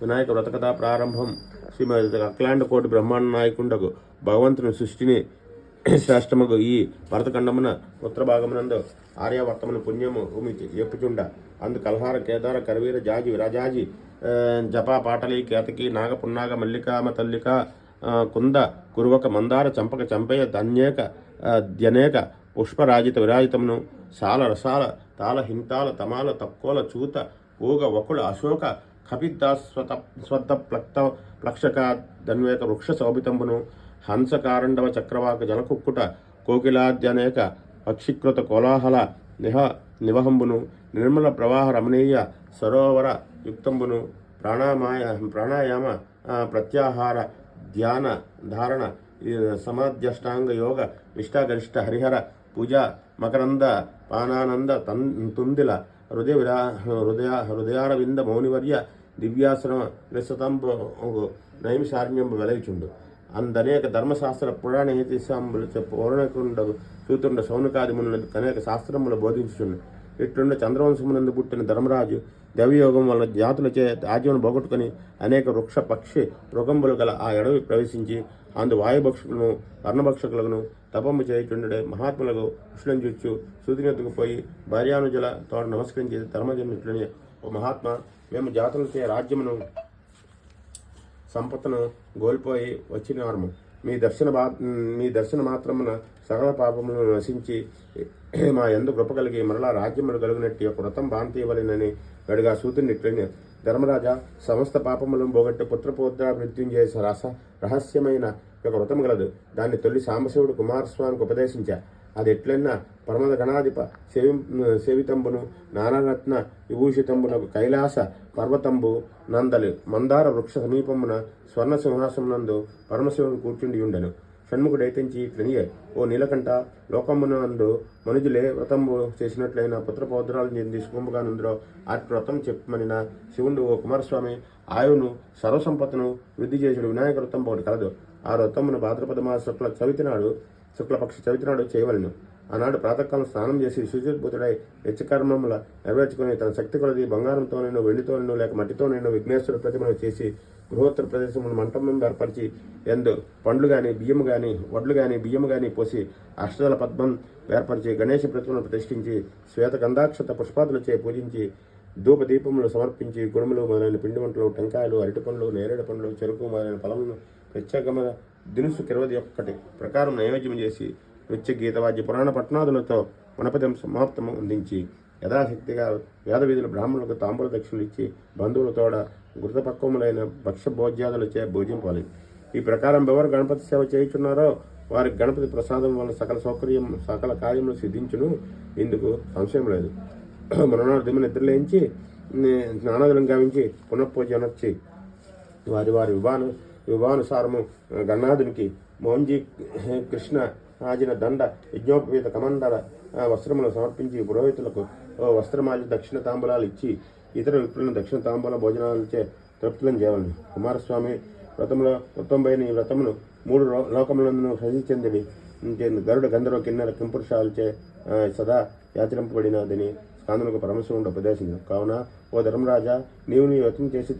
వినాయక వ్రతకథ ప్రారంభం. శ్రీమతి అఖిలాండ కోటి బ్రహ్మాండ నాయకుండకు భగవంతుని సృష్టిని శ్రేష్టముగు ఈ భరతఖండమున ఉత్తర భాగమునందు ఆర్యవర్తమున పుణ్యము భూమి ఎప్పుచుండ. అందు కల్హార కేదార కరవీర జాజి విరాజాజి జపా పాటలి కేతకి నాగ పున్నాగ మల్లికామ తల్లిక కుంద కురువక మందార చంపక చంపయ ధన్యేక ధ్యనేక పుష్పరాజిత విరాజితమును సాల రసాల తాళ హింతాల తమాల తక్కోల చూత ఊగ వకుల అశోక కపిద్దా స్వత స్వత ప్లక్త ప్లక్షక ధన్వేక వృక్ష శోభితంబును హంసకారండవ చక్రవాక జలకుక్కుట కోకిలాద్యనేక పక్షికృత కోలాహల నిహ నివహంబును నిర్మల ప్రవాహ రమణీయ సరోవర యుక్తంబును ప్రాణామాయ ప్రాణాయామ ప్రత్యాహార ధ్యాన ధారణ సమాధ్యష్టాంగ యోగ నిష్ఠాగరిష్ట హరిహర పూజ మకరంద పానానంద తన్ తుందిల హృదయ విరా హృదయ హృదయారవింద మౌనివర్య దివ్యాసనం నిస్సతంబు నైమిషారణ్యంబు వెలయిచుండు అందనేక ధర్మశాస్త్ర పురాణ హేతిశాంబులు పూర్ణకుండ సూతుండ సౌనకాది మునులకు అనేక శాస్త్రములు బోధించుచుండు ఇట్లుండ చంద్రవంశమునందు పుట్టిన ధర్మరాజు దైవయోగం వలన జాతులచే రాజ్యమును పోగొట్టుకుని అనేక వృక్ష పక్షి మృగంబులు గల ఆ ఎడవి ప్రవేశించి అందు వాయుభక్షకులను వర్ణభక్షకులను తపము చేయుచుండే మహాత్ములకు కృష్ణం చూచు సూదినెత్తుకు పోయి భార్యానుజల తోడ నమస్కరించి ధర్మజన్మిట్లని ఓ మహాత్మ మేము జాతులచే రాజ్యమును సంపదను కోల్పోయి వచ్చినాము. మీ దర్శన బా మీ దర్శన మాత్రమున సకల పాపములను నశించి మా ఎందు కృప కలిగి మరలా రాజ్యములు కలిగినట్టు యొక్క వ్రతం బాంతీయవలెనని గడిగా సూతుని ట్రైన్ ధర్మరాజా సమస్త పాపములను పోగొట్టి పుత్రపౌత్ర చేసే రస రహస్యమైన ఒక వ్రతం గలదు. దాన్ని తొలి సాంబశివుడు కుమారస్వామికి ఉపదేశించారు అది ఎట్లన్నా పరమద గణాధిప సేవి సేవితంబును నానారత్న విభూషితంబునకు కైలాస పర్వతంబు నందలి. మందార వృక్ష సమీపమున స్వర్ణ సింహాసమునందు పరమశివుని కూర్చుండి ఉండెను. షణ్ముఖుడైతించి ఇట్లనియే ఓ నీలకంఠ లోకమునందు మనుజులే వ్రతంబు చేసినట్లయిన పుత్రపౌద్రాలు చెంది సుఖముగానుందరో అటు వ్రతం చెప్పమనిన శివుడు ఓ కుమారస్వామి ఆయువును సర్వసంపత్తును వృద్ధి చేసిన వినాయక వ్రతం ఒకటి కలదు. ఆ వ్రతమును భాద్రపద మాస చవితి నాడు శుక్లపక్ష చవితి నాడు చేయవలను. ఆనాడు ప్రాతకాలం స్నానం చేసి శుచిభూతుడై నిత్యకర్మముల నెరవేర్చుకుని తన శక్తి కొలది బంగారంతోనైనా వెండితోనైనా లేక మట్టితోనైనా విఘ్నేశ్వర ప్రతిమను చేసి గృహోత్తర ప్రదేశమును మంటపం ఏర్పరిచి ఎందు పండ్లు కానీ బియ్యము కానీ వడ్లు కానీ బియ్యము కానీ పోసి అష్టదల పద్మం ఏర్పరిచి గణేష ప్రతిమను ప్రతిష్ఠించి శ్వేత గంధాక్షత పుష్పాదులచే పూజించి ధూప దీపములు సమర్పించి గుణములు మొదలైన పిండి వంటలు టెంకాయలు అరటి పండ్లు నేరేడు పండ్లు చెరుకు మొదలైన ఫలములను ప్రత్యేకమైన దినుసు ఇరవై ఒక్కటి ప్రకారం నైవేద్యం చేసి నృత్య గీతవాద్య పురాణ పట్టణాదులతో వనపదం సమాప్తము అందించి యథాశక్తిగా వేద వీధుల బ్రాహ్మణులకు తాంబూల దక్షిణలు ఇచ్చి బంధువులతోడ గురుతపక్వములైన భక్ష్య భోజ్యాదులచే భోజింపాలి. ఈ ప్రకారం ఎవరు గణపతి సేవ చేయుచున్నారో వారికి గణపతి ప్రసాదం వల్ల సకల సౌకర్యం సకల కార్యములు సిద్ధించును. ఇందుకు సంశయం లేదు. మరణాలు దిమ్మ నిద్రలేయించి స్నానాదులను గావించి పునఃపూజనొచ్చి వారి వారి వివాహం వివాహానుసారము గణాదునికి మోంజీ కృష్ణ ఆజిన దండ యజ్ఞోపవీత కమండల ఆ, వస్త్రములు సమర్పించి పురోహితులకు ఓ వస్త్రమాలి దక్షిణ తాంబూలాలు ఇచ్చి ఇతర విప్రులను దక్షిణ తాంబూల భోజనాలచే తృప్తులను చేయవలను కుమారస్వామి వ్రతంలో మొత్తంపైన ఈ వ్రతమును మూడు లో- లోకములందును హరించిందని గరుడ గంధర్వ కిన్నెర కింపురుషాలచే సదా యాచరింపబడినదని స్కాందులకు పరమశివుడు ఉపదేశించను కావున ఓ ధర్మరాజా నీవు నీ వ్రతం చేసి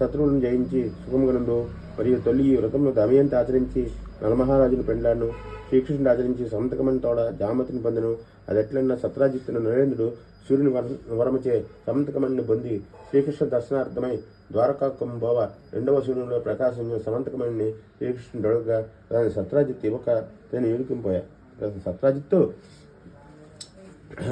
శత్రువులను జయించి సుఖముగనందు మరియు తొలి ఈ వ్రతంలో దమయంతి ఆచరించి నలమహారాజును పెండ్లాడును శ్రీకృష్ణుడు ఆచరించి సమంతకమని తోడ జామతిని పొందను. అది ఎట్లన్నా సత్రాజిత్తున నరేంద్రుడు సూర్యుని వర వరమచే సమంతకమణిని పొంది శ్రీకృష్ణ దర్శనార్థమై ద్వారకా బోవ రెండవ సూర్యునిలో ప్రకాశించిన సమంతకమణిని శ్రీకృష్ణుడు అడుగుగా దాని సత్రాజిత్తు ఇవ్వక నేను ఇరుకింపోయా సత్రాజిత్తు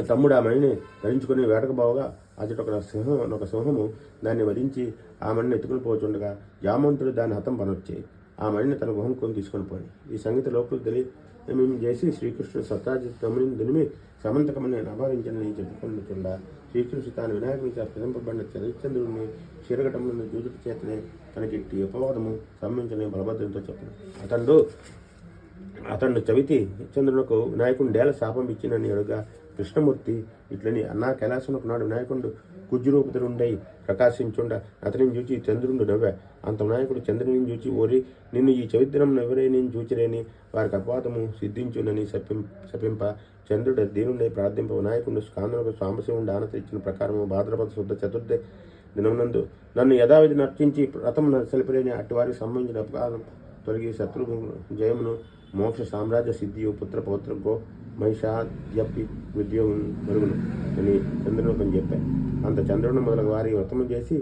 తమ్ముడు ఆ మణిని ధరించుకుని వేటకు బావగా అతడు ఒక సింహం ఒక సింహము దాన్ని వధించి ఆ మణిని ఎత్తుకుని పోచుండగా జామంతుడు దాని హతం పనొచ్చి ఆ మణిని తన గుహం కొని తీసుకొని పోయి ఈ సంగతి లోపల తెలియ మేము చేసి శ్రీకృష్ణుడు సత్రాజిత్ తమ్ముని దునిమి సమంతకమని అభావించని చెప్పుకుంటుండ శ్రీకృష్ణుడు తాను వినాయకుని చేత ప్రతింపబడిన చరిచంద్రుడిని క్షీరఘటములను జూజుటి చేతనే తనకిట్టి ఉపవాదము సంబంధించని బలభద్రంతో చెప్పను. అతడు అతడు చవితి చంద్రునకు వినాయకుని డేల శాపం ఇచ్చినని అడుగా కృష్ణమూర్తి ఇట్లని అన్నా కైలాసంలో నాడు వినాయకుడు కుజ్జురూపుతుడుండై ప్రకాశించుండ అతనిని చూచి చంద్రుడు నవ్వా. అంత వినాయకుడు చంద్రుని చూచి ఓరి నిన్ను ఈ చవిత్రం నేను చూచిరేని? వారికి అపవాదము సిద్ధించునని శపిం శపింప. చంద్రుడు దీనుండే ప్రార్థింప వినాయకుడు స్కాందులకు సాంబశివుడు ఆనత ఇచ్చిన ప్రకారము భాద్రపద శుద్ధ చతుర్థ దినమునందు నన్ను యథావిధి నర్చించి రథం సెలిపిలేని అటువారికి సంబంధించిన అపకారం తొలగి శత్రు జయమును మోక్ష సామ్రాజ్య సిద్ధియు పుత్ర పౌత్రకో మహిషాద్యపి ఉద్యోగం మరుగును అని చంద్రునికని చెప్పాను అంత చంద్రుని మొదలగు వారి వ్రతము చేసి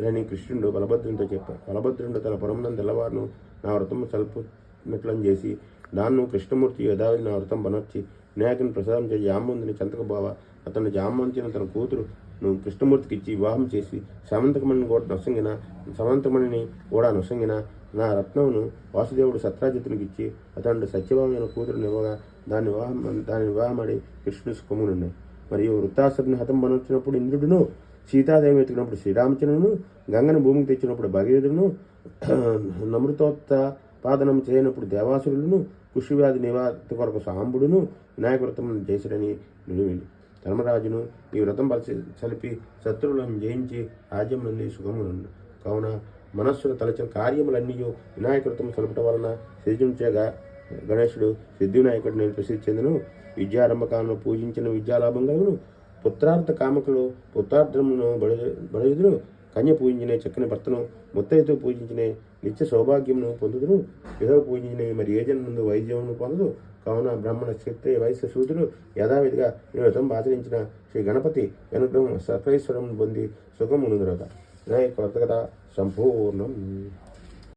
అని కృష్ణుడు బలభద్రునితో చెప్పాడు. బలభద్రుడు తన పురమునందు తెల్లవారును నా వ్రతము సల్పునట్లని చేసి దాన్ను కృష్ణమూర్తి యథావిధి నా వ్రతం బనర్చి వినాయకుని ప్రసాదం చేసి జామంతుని చంతక బావ అతను జామంతిన తన కూతురు నువ్వు కృష్ణమూర్తికి ఇచ్చి వివాహం చేసి సమంతకమణిని కూడా నొసంగిన సమంతమణిని కూడా నొసంగిన నా రత్నమును వాసుదేవుడు సత్రాజితునికి ఇచ్చి అతడు సత్యభామైన కూతురుని ఇవ్వగా దాని వివాహం దాని వివాహమడి కృష్ణుడు సుఖమునున్నాయి. మరియు వృత్తాసుని హతం పనొచ్చినప్పుడు ఇంద్రుడును సీతాదేవి ఎత్తుకున్నప్పుడు శ్రీరామచంద్రును గంగను భూమికి తెచ్చినప్పుడు భగీరథుడును నమృతోత్త పాదనం చేయనప్పుడు దేవాసురులను కుషివ్యాధి నివారణ కొరకు సాంబుడును వినాయక వ్రతం చేసిరని నిలువింది ధర్మరాజును ఈ వ్రతం పలిసి చలిపి శత్రువులను జయించి రాజ్యం నుండి సుఖము కావున మనస్సును తలచిన కార్యములన్నీ వినాయక వ్రతం వలన సిద్ధించగా గణేశుడు సిద్ధి వినాయకుడు నేను ప్రసిద్ధి చెందును విద్యారంభకాలను పూజించిన విద్యాలాభం కలుగును. పుత్రార్థ కామకులు పుత్రార్థమును బడుదురు కన్య పూజించినే చక్కని భర్తను ముత్తైతో పూజించినే నిత్య సౌభాగ్యమును పొందుదును విధవ పూజించినవి మరి ఏ జన్మందు వైద్యమును పొందదు కావున బ్రాహ్మణ క్షత్రియ వైశ్య సూదులు యథావిధిగా ఈ వ్రతం ఆచరించిన శ్రీ గణపతి అనుగ్రహం సర్వేశ్వరం పొంది సుఖమునుదురట వినాయక వ్రత సంపూర్ణం.